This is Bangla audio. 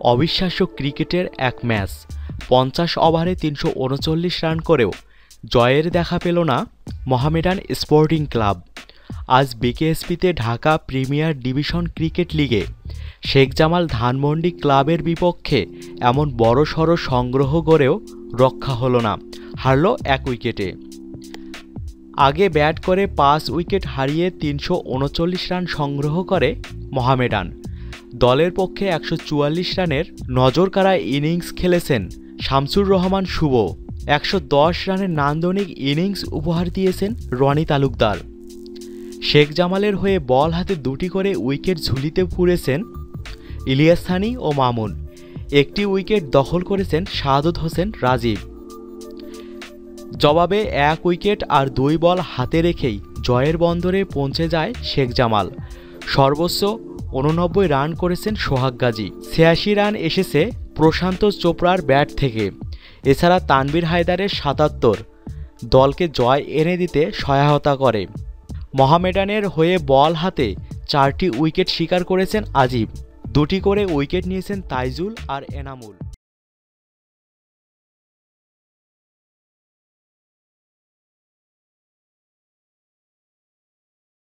অবিশ্বাস্য ক্রিকেটের এক ম্যাচ। পঞ্চাশ ওভারে তিনশো উনচল্লিশ রান করেও জয়ের দেখা পেল না মোহামেডান স্পোর্টিং ক্লাব। আজ বিকেএসপিতে ঢাকা প্রিমিয়ার ডিভিশন ক্রিকেট লিগে শেখ জামাল ধানমন্ডি ক্লাবের বিপক্ষে এমন বড়সড় সংগ্রহ গড়েও রক্ষা হলো না, হারল এক উইকেটে। আগে ব্যাট করে পাঁচ উইকেট হারিয়ে তিনশো উনচল্লিশ রান সংগ্রহ করে মোহামেডান। দলের পক্ষে একশো চুয়াল্লিশ রানের নজরকাড়া ইনিংস খেলেছেন শামসুর রহমান শুভ। একশো দশ রানের নান্দনিক ইনিংস উপহার দিয়েছেন রনি তালুকদার। শেখ জামালের হয়ে বল হাতে দুটি করে উইকেট ঝুলিতে পুড়েছেন ইলিয়াস থানি ও মামুন। একটি উইকেট দখল করেছেন শাহাদত হোসেন রাজীব। জবাবে এক উইকেট আর দুই বল হাতে রেখেই জয়ের বন্দরে পৌঁছে যায় শেখ জামাল। সর্বোচ্চ উননব্বই রান করেছেন সোহাগ গাজী। ছিয়াশি রান এসেছে প্রশান্ত চোপড়ার ব্যাট থেকে। এছাড়া তানবির হায়দারের সাতাত্তর। দলকে জয় এনে দিতে সহায়তা করে। মহামেডানের হয়ে বল হাতে চারটি উইকেট শিকার করেছেন আজিব। দুটি করে উইকেট নিয়েছেন তাইজুল আর এনামুল।